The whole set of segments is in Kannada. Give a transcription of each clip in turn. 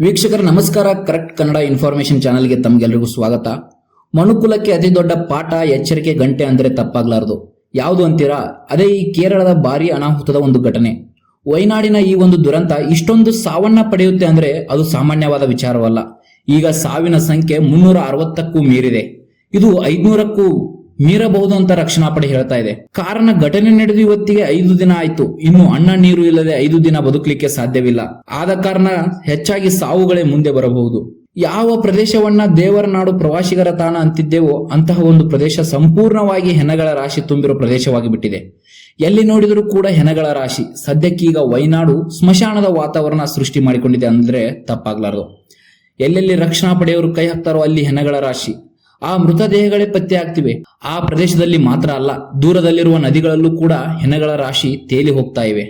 ವೀಕ್ಷಕರ ನಮಸ್ಕಾರ, ಕರೆಕ್ಟ್ ಕನ್ನಡ ಇನ್ಫಾರ್ಮೇಶನ್ ಚಾನಲ್ಗೆ ತಮಗೆಲ್ಲರಿಗೂ ಸ್ವಾಗತ. ಮನುಕುಲಕ್ಕೆ ಅತಿ ದೊಡ್ಡ ಪಾಠ, ಎಚ್ಚರಿಕೆ, ಗಂಟೆ ಅಂದರೆ ತಪ್ಪಾಗ್ಲಾರದು. ಯಾವುದು ಅಂತೀರಾ? ಅದೇ ಈ ಕೇರಳದ ಭಾರಿ ಅನಾಹುತದ ಒಂದು ಘಟನೆ. ವೈನಾಡಿನ ಈ ಒಂದು ದುರಂತ ಇಷ್ಟೊಂದು ಸಾವನ್ನ ಪಡೆಯುತ್ತೆ ಅಂದ್ರೆ ಅದು ಸಾಮಾನ್ಯವಾದ ವಿಚಾರವಲ್ಲ. ಈಗ ಸಾವಿನ ಸಂಖ್ಯೆ ಮುನ್ನೂರ ಅರವತ್ತಕ್ಕೂ ಮೀರಿದೆ. ಇದು ಐದ್ನೂರಕ್ಕೂ ಮೀರಬಹುದು ಅಂತ ರಕ್ಷಣಾ ಪಡೆ ಹೇಳ್ತಾ ಇದೆ. ಕಾರಣ ಘಟನೆ ನಡೆದು ಇವತ್ತಿಗೆ ಐದು ದಿನ ಆಯ್ತು. ಇನ್ನು ಅಣ್ಣ ನೀರು ಇಲ್ಲದೆ ಐದು ದಿನ ಬದುಕಲಿಕ್ಕೆ ಸಾಧ್ಯವಿಲ್ಲ. ಆದ ಕಾರಣ ಹೆಚ್ಚಾಗಿ ಸಾವುಗಳೇ ಮುಂದೆ ಬರಬಹುದು. ಯಾವ ಪ್ರದೇಶವನ್ನ ದೇವರ ನಾಡು ಪ್ರವಾಸಿಗರ ತಾಣ ಅಂತಿದ್ದೇವೋ ಅಂತಹ ಒಂದು ಪ್ರದೇಶ ಸಂಪೂರ್ಣವಾಗಿ ಹೆನಗಳ ರಾಶಿ ತುಂಬಿರೋ ಪ್ರದೇಶವಾಗಿ ಬಿಟ್ಟಿದೆ ಎಲ್ಲಿ ನೋಡಿದರೂ ಕೂಡ ಹೆನಗಳ ರಾಶಿ. ಸದ್ಯಕ್ಕೀಗ ವೈನಾಡು ಸ್ಮಶಾನದ ವಾತಾವರಣ ಸೃಷ್ಟಿ ಮಾಡಿಕೊಂಡಿದೆ ಅಂದ್ರೆ ತಪ್ಪಾಗ್ಲಾರದು. ಎಲ್ಲೆಲ್ಲಿ ರಕ್ಷಣಾ ಪಡೆಯವರು ಕೈ ಹಾಕ್ತಾರೋ ಅಲ್ಲಿ ಹೆನಗಳ ರಾಶಿ. ಆ ಮೃತದೇಹಗಳೇ ಪತ್ತೆ ಆಗ್ತಿವೆ. ಆ ಪ್ರದೇಶದಲ್ಲಿ ಮಾತ್ರ ಅಲ್ಲ, ದೂರದಲ್ಲಿರುವ ನದಿಗಳಲ್ಲೂ ಕೂಡ ಹೆಣಗಳ ರಾಶಿ ತೇಲಿ ಹೋಗ್ತಾ ಇವೆ.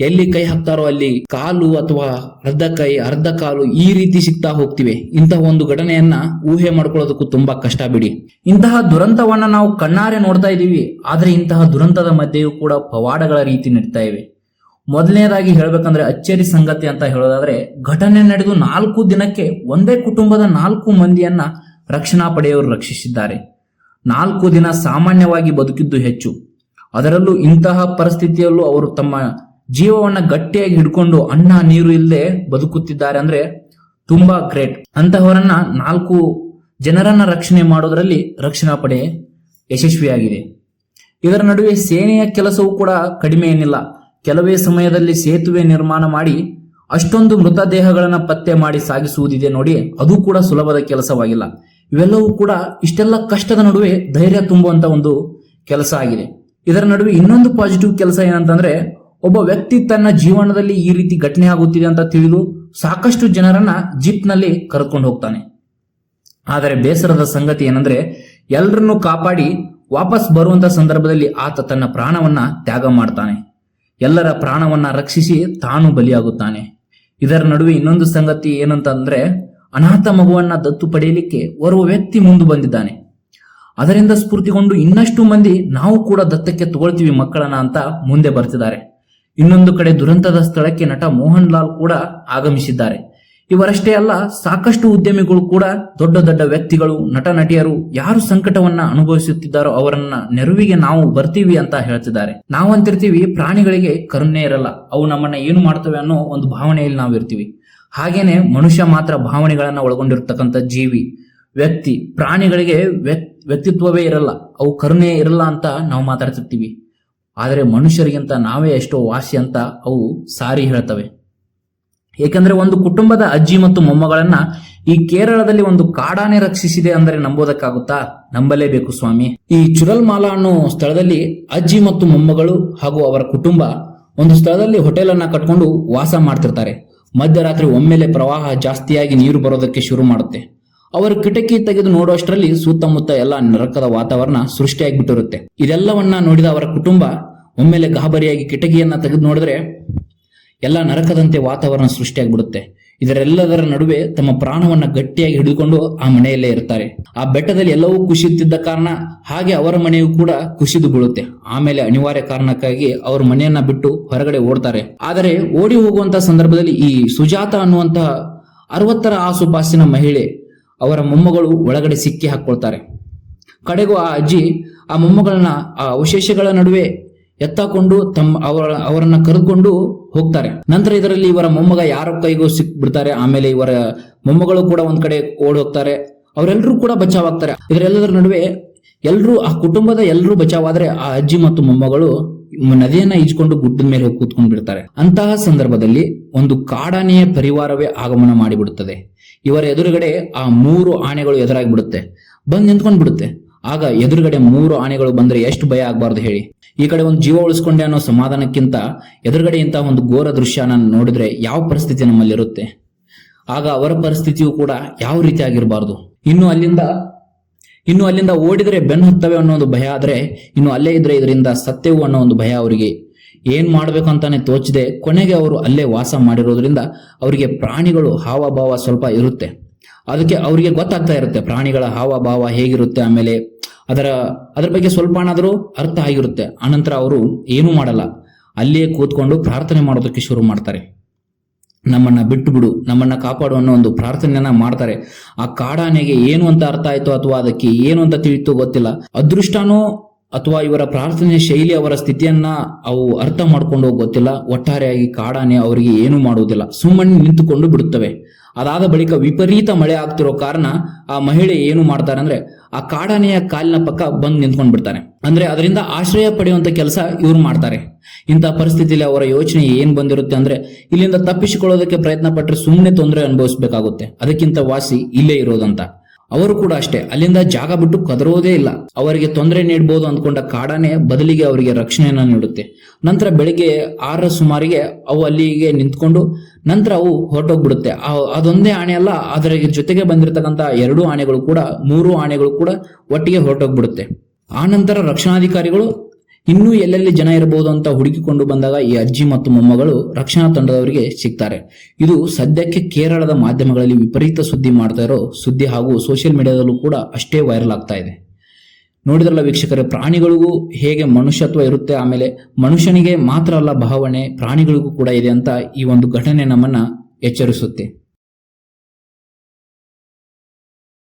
ಎಲ್ಲಿ ಕೈ ಹಾಕ್ತಾರೋ ಅಲ್ಲಿ ಕಾಲು ಅಥವಾ ಅರ್ಧ ಕೈ, ಅರ್ಧ ಕಾಲು ಈ ರೀತಿ ಸಿಗ್ತಾ ಹೋಗ್ತಿವೆ. ಇಂತಹ ಒಂದು ಘಟನೆಯನ್ನ ಊಹೆ ಮಾಡ್ಕೊಳ್ಳೋದಕ್ಕೂ ತುಂಬಾ ಕಷ್ಟ ಬಿಡಿ. ಇಂತಹ ದುರಂತವನ್ನ ನಾವು ಕಣ್ಣಾರೆ ನೋಡ್ತಾ ಇದ್ದೀವಿ, ಆದ್ರೆ ಇಂತಹ ದುರಂತದ ಮಧ್ಯೆಯೂ ಕೂಡ ಪವಾಡಗಳ ರೀತಿ ನಡೀತಾ ಇವೆ. ಮೊದಲನೇದಾಗಿ ಹೇಳ್ಬೇಕಂದ್ರೆ ಅಚ್ಚರಿ ಸಂಗತಿ ಅಂತ ಹೇಳೋದಾದ್ರೆ, ಘಟನೆ ನಡೆದು ನಾಲ್ಕು ದಿನಕ್ಕೆ ಒಂದೇ ಕುಟುಂಬದ ನಾಲ್ಕು ಮಂದಿಯನ್ನ ರಕ್ಷಣಾ ಪಡೆಯವರು ರಕ್ಷಿಸಿದ್ದಾರೆ. ನಾಲ್ಕು ದಿನ ಸಾಮಾನ್ಯವಾಗಿ ಬದುಕಿದ್ದು ಹೆಚ್ಚು. ಅದರಲ್ಲೂ ಇಂತಹ ಪರಿಸ್ಥಿತಿಯಲ್ಲೂ ಅವರು ತಮ್ಮ ಜೀವವನ್ನ ಗಟ್ಟಿಯಾಗಿ ಹಿಡ್ಕೊಂಡು ಅನ್ನ, ನೀರು ಇಲ್ಲದೆ ಬದುಕುತ್ತಿದ್ದಾರೆ ಅಂದ್ರೆ ತುಂಬಾ ಗ್ರೇಟ್. ಅಂತಹವರನ್ನ ನಾಲ್ಕು ಜನರನ್ನ ರಕ್ಷಣೆ ಮಾಡೋದರಲ್ಲಿ ರಕ್ಷಣಾ ಪಡೆ ಯಶಸ್ವಿಯಾಗಿದೆ. ಇದರ ನಡುವೆ ಸೇನೆಯ ಕೆಲಸವೂ ಕೂಡ ಕಡಿಮೆ ಏನಿಲ್ಲ. ಕೆಲವೇ ಸಮಯದಲ್ಲಿ ಸೇತುವೆ ನಿರ್ಮಾಣ ಮಾಡಿ ಅಷ್ಟೊಂದು ಮೃತದೇಹಗಳನ್ನ ಪತ್ತೆ ಮಾಡಿ ಸಾಗಿಸುವುದಿದೆ ನೋಡಿ, ಅದು ಕೂಡ ಸುಲಭದ ಕೆಲಸವಾಗಿಲ್ಲ. ಇವೆಲ್ಲವೂ ಕೂಡ ಇಷ್ಟೆಲ್ಲ ಕಷ್ಟದ ನಡುವೆ ಧೈರ್ಯ ತುಂಬುವಂತ ಒಂದು ಕೆಲಸ ಆಗಿದೆ. ಇದರ ನಡುವೆ ಇನ್ನೊಂದು ಪಾಸಿಟಿವ್ ಕೆಲಸ ಏನಂತಂದ್ರೆ, ಒಬ್ಬ ವ್ಯಕ್ತಿ ತನ್ನ ಜೀವನದಲ್ಲಿ ಈ ರೀತಿ ಘಟನೆ ಆಗುತ್ತಿದೆ ಅಂತ ತಿಳಿದು ಸಾಕಷ್ಟು ಜನರನ್ನ ಜೀಪ್ನಲ್ಲಿ ಕರೆದುಕೊಂಡು ಹೋಗ್ತಾನೆ. ಆದರೆ ಬೇಸರದ ಸಂಗತಿ ಏನಂದ್ರೆ ಎಲ್ಲರನ್ನು ಕಾಪಾಡಿ ವಾಪಸ್ ಬರುವಂತ ಸಂದರ್ಭದಲ್ಲಿ ಆತ ತನ್ನ ಪ್ರಾಣವನ್ನ ತ್ಯಾಗ ಮಾಡ್ತಾನೆ. ಎಲ್ಲರ ಪ್ರಾಣವನ್ನ ರಕ್ಷಿಸಿ ತಾನು ಬಲಿಯಾಗುತ್ತಾನೆ. ಇದರ ನಡುವೆ ಇನ್ನೊಂದು ಸಂಗತಿ ಏನಂತಂದ್ರೆ ಅನಾಥ ಮಗುವನ್ನ ದತ್ತು ಪಡೆಯಲಿಕ್ಕೆ ಓರ್ವ ವ್ಯಕ್ತಿ ಮುಂದೆ ಬಂದಿದ್ದಾನೆ. ಅದರಿಂದ ಸ್ಫೂರ್ತಿಗೊಂಡು ಇನ್ನಷ್ಟು ಮಂದಿ ನಾವು ಕೂಡ ದತ್ತಕ್ಕೆ ತಗೊಳ್ತೀವಿ ಮಕ್ಕಳನ್ನ ಅಂತ ಮುಂದೆ ಬರ್ತಿದ್ದಾರೆ. ಇನ್ನೊಂದು ಕಡೆ ದುರಂತದ ಸ್ಥಳಕ್ಕೆ ನಟ ಮೋಹನ್ ಲಾಲ್ ಕೂಡ ಆಗಮಿಸಿದ್ದಾರೆ. ಇವರಷ್ಟೇ ಅಲ್ಲ, ಸಾಕಷ್ಟು ಉದ್ಯಮಿಗಳು ಕೂಡ ದೊಡ್ಡ ದೊಡ್ಡ ವ್ಯಕ್ತಿಗಳು, ನಟ ನಟಿಯರು ಯಾರು ಸಂಕಟವನ್ನ ಅನುಭವಿಸುತ್ತಿದ್ದಾರೋ ಅವರನ್ನ ನೆರವಿಗೆ ನಾವು ಬರ್ತೀವಿ ಅಂತ ಹೇಳ್ತಿದ್ದಾರೆ. ನಾವು ಅಂತಿರ್ತೀವಿ ಪ್ರಾಣಿಗಳಿಗೆ ಕರುಣೆ ಇರಲ್ಲ, ಅವು ನಮ್ಮನ್ನ ಏನು ಮಾಡ್ತವೆ ಅನ್ನೋ ಒಂದು ಭಾವನೆಯಲ್ಲಿ ನಾವು ಇರ್ತೀವಿ ಹಾಗೇನೆ ಮನುಷ್ಯ ಮಾತ್ರ ಭಾವನೆಗಳನ್ನ ಒಳಗೊಂಡಿರ್ತಕ್ಕಂಥ ಜೀವಿ, ವ್ಯಕ್ತಿ, ಪ್ರಾಣಿಗಳಿಗೆ ವ್ಯಕ್- ವ್ಯಕ್ತಿತ್ವವೇ ಇರಲ್ಲ, ಅವು ಕರುಣೆ ಇರಲ್ಲ ಅಂತ ನಾವು ಮಾತಾಡ್ತಿರ್ತೀವಿ. ಆದರೆ ಮನುಷ್ಯರಿಗಿಂತ ನಾವೇ ಎಷ್ಟೋ ವಾಸಿ ಅಂತ ಅವು ಸಾರಿ ಹೇಳ್ತವೆ. ಏಕೆಂದ್ರೆ ಒಂದು ಕುಟುಂಬದ ಅಜ್ಜಿ ಮತ್ತು ಮೊಮ್ಮಗಳನ್ನ ಈ ಕೇರಳದಲ್ಲಿ ಒಂದು ಕಾಡಾನೆ ರಕ್ಷಿಸಿದೆ ಅಂದರೆ ನಂಬೋದಕ್ಕಾಗುತ್ತಾ? ನಂಬಲೇಬೇಕು ಸ್ವಾಮಿ. ಈ ಚುರಲ್ಮಾಲಾ ಅನ್ನೋ ಸ್ಥಳದಲ್ಲಿ ಅಜ್ಜಿ ಮತ್ತು ಮೊಮ್ಮಗಳು ಹಾಗೂ ಅವರ ಕುಟುಂಬ ಒಂದು ಸ್ಥಳದಲ್ಲಿ ಹೋಟೆಲ್ ಅನ್ನ ಕಟ್ಕೊಂಡು ವಾಸ ಮಾಡ್ತಿರ್ತಾರೆ. ಮಧ್ಯರಾತ್ರಿ ಒಮ್ಮೆಲೆ ಪ್ರವಾಹ ಜಾಸ್ತಿಯಾಗಿ ನೀರು ಬರೋದಕ್ಕೆ ಶುರು ಮಾಡುತ್ತೆ. ಅವರು ಕಿಟಕಿ ತೆಗೆದು ನೋಡುವಷ್ಟರಲ್ಲಿ ಸುತ್ತಮುತ್ತ ಎಲ್ಲ ನರಕದ ವಾತಾವರಣ ಸೃಷ್ಟಿಯಾಗಿಬಿಟ್ಟಿರುತ್ತೆ. ಇದೆಲ್ಲವನ್ನ ನೋಡಿದ ಅವರ ಕುಟುಂಬ ಒಮ್ಮೆಲೆ ಗಾಬರಿಯಾಗಿ ಕಿಟಕಿಯನ್ನ ತೆಗೆದು ನೋಡಿದ್ರೆ ಎಲ್ಲ ನರಕದಂತೆ ವಾತಾವರಣ ಸೃಷ್ಟಿಯಾಗ್ಬಿಡುತ್ತೆ. ಇದರೆಲ್ಲದರ ನಡುವೆ ತಮ್ಮ ಪ್ರಾಣವನ್ನ ಗಟ್ಟಿಯಾಗಿ ಹಿಡಿದುಕೊಂಡು ಆ ಮನೆಯಲ್ಲೇ ಇರ್ತಾರೆ. ಆ ಬೆಟ್ಟದಲ್ಲಿ ಎಲ್ಲವೂ ಕುಸಿಯುತ್ತಿದ್ದ ಕಾರಣ ಹಾಗೆ ಅವರ ಮನೆಯೂ ಕೂಡ ಕುಸಿದು ಬೀಳುತ್ತೆ. ಆಮೇಲೆ ಅನಿವಾರ್ಯ ಕಾರಣಕ್ಕಾಗಿ ಅವ್ರ ಮನೆಯನ್ನ ಬಿಟ್ಟು ಹೊರಗಡೆ ಓಡ್ತಾರೆ. ಆದರೆ ಓಡಿ ಹೋಗುವಂತಹ ಸಂದರ್ಭದಲ್ಲಿ ಈ ಸುಜಾತ ಅನ್ನುವಂತಹ ಅರವತ್ತರ ಆಸುಪಾಸಿನ ಮಹಿಳೆ ಅವರ ಮೊಮ್ಮಗಳು ಒಳಗಡೆ ಸಿಕ್ಕಿ ಹಾಕೊಳ್ತಾರೆ. ಕಡೆಗೂ ಆ ಅಜ್ಜಿ ಆ ಮೊಮ್ಮಗಳನ್ನ ಆ ಅವಶೇಷಗಳ ನಡುವೆ ಎತ್ತಾಕೊಂಡು ತಮ್ಮ ಅವರ, ಅವರನ್ನ ಕರೆದುಕೊಂಡು ಹೋಗ್ತಾರೆ. ನಂತರ ಇದರಲ್ಲಿ ಇವರ ಮೊಮ್ಮಗ ಯಾರ ಕೈಗೂ ಸಿಕ್ ಬಿಡ್ತಾರೆ ಆಮೇಲೆ ಇವರ ಮೊಮ್ಮಗಳು ಕೂಡ ಒಂದ್ ಕಡೆ ಓಡ್ ಹೋಗ್ತಾರೆ ಅವರೆಲ್ಲರೂ ಕೂಡ ಬಚಾವಾಗ್ತಾರೆ. ಇದರೆಲ್ಲದರ ನಡುವೆ ಎಲ್ಲರೂ ಆ ಕುಟುಂಬದ ಎಲ್ಲರೂ ಬಚಾವಾದ್ರೆ ಆ ಅಜ್ಜಿ ಮತ್ತು ಮೊಮ್ಮಗಳು ನದಿಯನ್ನ ಈಜ್ಕೊಂಡು ಗುಡ್ಡದ ಮೇಲೆ ಹೋಗಿ ಕೂತ್ಕೊಂಡು ಬಿಡ್ತಾರೆ. ಅಂತಹ ಸಂದರ್ಭದಲ್ಲಿ ಒಂದು ಕಾಡಾನೆಯ ಪರಿವಾರವೇ ಆಗಮನ ಮಾಡಿಬಿಡುತ್ತದೆ. ಇವರ ಎದುರುಗಡೆ ಆ ಮೂರು ಆನೆಗಳು ಎದುರಾಗಿ ಬಿಡುತ್ತೆ ಬಂದ್ ನಿಂತ್ಕೊಂಡ್ ಬಿಡುತ್ತೆ ಆಗ ಎದುರುಗಡೆ ಮೂರು ಆನೆಗಳು ಬಂದ್ರೆ ಎಷ್ಟು ಭಯ ಆಗ್ಬಾರ್ದು ಹೇಳಿ. ಈ ಕಡೆ ಒಂದು ಜೀವ ಉಳಿಸ್ಕೊಂಡೆ ಅನ್ನೋ ಸಮಾಧಾನಕ್ಕಿಂತ ಎದುರುಗಡೆ ಇಂತಹ ಒಂದು ಘೋರ ದೃಶ್ಯನ ನೋಡಿದ್ರೆ ಯಾವ ಪರಿಸ್ಥಿತಿ ನಮ್ಮಲ್ಲಿರುತ್ತೆ ಆಗ ಅವರ ಪರಿಸ್ಥಿತಿಯು ಕೂಡ ಯಾವ ರೀತಿ ಆಗಿರಬಾರ್ದು. ಇನ್ನು ಅಲ್ಲಿಂದ ಇನ್ನು ಅಲ್ಲಿಂದ ಓಡಿದ್ರೆ ಬೆನ್ನು ಹತ್ತವೆ ಅನ್ನೋ ಒಂದು ಭಯ ಆದ್ರೆ, ಇನ್ನು ಅಲ್ಲೇ ಇದ್ರೆ ಇದರಿಂದ ಸತ್ಯವು ಅನ್ನೋ ಒಂದು ಭಯ ಅವರಿಗೆ ಏನ್ ಮಾಡ್ಬೇಕು ಅಂತಾನೆ ತೋಚದೆ. ಕೊನೆಗೆ ಅವರು ಅಲ್ಲೇ ವಾಸ ಮಾಡಿರೋದ್ರಿಂದ ಅವರಿಗೆ ಪ್ರಾಣಿಗಳು ಹಾವಭಾವ ಸ್ವಲ್ಪ ಇರುತ್ತೆ. ಅದಕ್ಕೆ ಅವರಿಗೆ ಗೊತ್ತಾಗ್ತಾ ಇರುತ್ತೆ ಪ್ರಾಣಿಗಳ ಹಾವಭಾವ ಹೇಗಿರುತ್ತೆ ಆಮೇಲೆ ಅದರ ಅದರ ಬಗ್ಗೆ ಸ್ವಲ್ಪನಾದರೂ ಅರ್ಥ ಆಗಿರುತ್ತೆ. ಆನಂತರ ಅವರು ಏನೂ ಮಾಡಲ್ಲ. ಅಲ್ಲಿಯೇ ಕೂತ್ಕೊಂಡು ಪ್ರಾರ್ಥನೆ ಮಾಡೋದಕ್ಕೆ ಶುರು ಮಾಡ್ತಾರೆ. ನಮ್ಮನ್ನ ಬಿಟ್ಟು ಬಿಡು, ನಮ್ಮನ್ನ ಕಾಪಾಡು ಅನ್ನೋ ಒಂದು ಪ್ರಾರ್ಥನೆಯನ್ನ ಮಾಡ್ತಾರೆ. ಆ ಕಾಡಾನೆಗೆ ಏನು ಅಂತ ಅರ್ಥ ಆಯ್ತು ಅಥವಾ ಅದಕ್ಕೆ ಏನು ಅಂತ ತಿಳಿತು ಗೊತ್ತಿಲ್ಲ. ಅದೃಷ್ಟನೋ ಅಥವಾ ಇವರ ಪ್ರಾರ್ಥನೆ ಶೈಲಿ, ಅವರ ಸ್ಥಿತಿಯನ್ನ ಅವು ಅರ್ಥ ಮಾಡ್ಕೊಂಡು ಗೊತ್ತಿಲ್ಲ. ಒಟ್ಟಾರೆಯಾಗಿ ಕಾಡಾನೆ ಅವರಿಗೆ ಏನು ಮಾಡುವುದಿಲ್ಲ. ಸುಮ್ಮನೆ ನಿಂತುಕೊಂಡು ಬಿಡುತ್ತವೆ. ಅದಾದ ಬಳಿಕ ವಿಪರೀತ ಮಳೆ ಆಗ್ತಿರೋ ಕಾರಣ ಆ ಮಹಿಳೆ ಏನು ಮಾಡ್ತಾರೆ ಅಂದ್ರೆ ಆ ಕಾಡಾನೆಯ ಕಾಲಿನ ಪಕ್ಕ ಬಂದು ನಿಂತ್ಕೊಂಡ್ ಬಿಡ್ತಾರೆ ಅಂದ್ರೆ ಅದರಿಂದ ಆಶ್ರಯ ಪಡೆಯುವಂತ ಕೆಲಸ ಇವ್ರು ಮಾಡ್ತಾರೆ. ಇಂತಹ ಪರಿಸ್ಥಿತಿಯಲ್ಲಿ ಅವರ ಯೋಚನೆ ಏನ್ ಬಂದಿರುತ್ತೆ ಅಂದ್ರೆ ಇಲ್ಲಿಂದ ತಪ್ಪಿಸಿಕೊಳ್ಳೋದಕ್ಕೆ ಪ್ರಯತ್ನ ಪಟ್ಟರೆ ಸುಮ್ಮನೆ ತೊಂದರೆ ಅನುಭವಿಸಬೇಕಾಗುತ್ತೆ. ಅದಕ್ಕಿಂತ ವಾಸಿ ಇಲ್ಲೇ ಇರೋದಂತ. ಅವರು ಕೂಡ ಅಷ್ಟೇ, ಅಲ್ಲಿಂದ ಜಾಗ ಬಿಟ್ಟು ಕದರೋದೇ ಇಲ್ಲ. ಅವರಿಗೆ ತೊಂದರೆ ನೀಡಬಹುದು ಅಂದ್ಕೊಂಡ ಕಾಡಾನೆ ಬದಲಿಗೆ ಅವರಿಗೆ ರಕ್ಷಣೆಯನ್ನ ನೀಡುತ್ತೆ. ನಂತರ ಬೆಳಿಗ್ಗೆ ಆರರ ಸುಮಾರಿಗೆ ಅವು ಅಲ್ಲಿಗೆ ನಿಂತ್ಕೊಂಡು ನಂತರ ಅವು ಹೊರಟೋಗ್ಬಿಡುತ್ತೆ. ಅದೊಂದೇ ಆಣೆ ಅಲ್ಲ, ಅದರ ಜೊತೆಗೆ ಬಂದಿರತಕ್ಕಂತ ಎರಡು ಆಣೆಗಳು ಕೂಡ, ಮೂರು ಆಣೆಗಳು ಕೂಡ ಒಟ್ಟಿಗೆ ಹೊರಟೋಗ್ಬಿಡುತ್ತೆ. ಆ ನಂತರ ರಕ್ಷಣಾಧಿಕಾರಿಗಳು ಇನ್ನೂ ಎಲ್ಲೆಲ್ಲಿ ಜನ ಇರಬಹುದು ಅಂತ ಹುಡುಕಿಕೊಂಡು ಬಂದಾಗ ಈ ಅಜ್ಜಿ ಮತ್ತು ಮೊಮ್ಮಗಳು ರಕ್ಷಣಾ ತಂಡದವರಿಗೆ ಸಿಗ್ತಾರೆ. ಇದು ಸದ್ಯಕ್ಕೆ ಕೇರಳದ ಮಾಧ್ಯಮಗಳಲ್ಲಿ ವಿಪರೀತ ಸುದ್ದಿ ಮಾಡ್ತಾ ಇರೋ ಸುದ್ದಿ ಹಾಗೂ ಸೋಷಿಯಲ್ ಮೀಡಿಯಾದಲ್ಲೂ ಕೂಡ ಅಷ್ಟೇ ವೈರಲ್ ಆಗ್ತಾ ಇದೆ. ನೋಡಿದ್ರಲ್ಲ ವೀಕ್ಷಕರೇ, ಪ್ರಾಣಿಗಳಿಗೂ ಹೇಗೆ ಮನುಷ್ಯತ್ವ ಇರುತ್ತೆ, ಆಮೇಲೆ ಮನುಷ್ಯನಿಗೆ ಮಾತ್ರ ಅಲ್ಲ ಭಾವನೆ, ಪ್ರಾಣಿಗಳಿಗೂ ಕೂಡ ಇದೆ ಅಂತ ಈ ಒಂದು ಘಟನೆ ನಮ್ಮನ್ನ ಎಚ್ಚರಿಸುತ್ತೆ.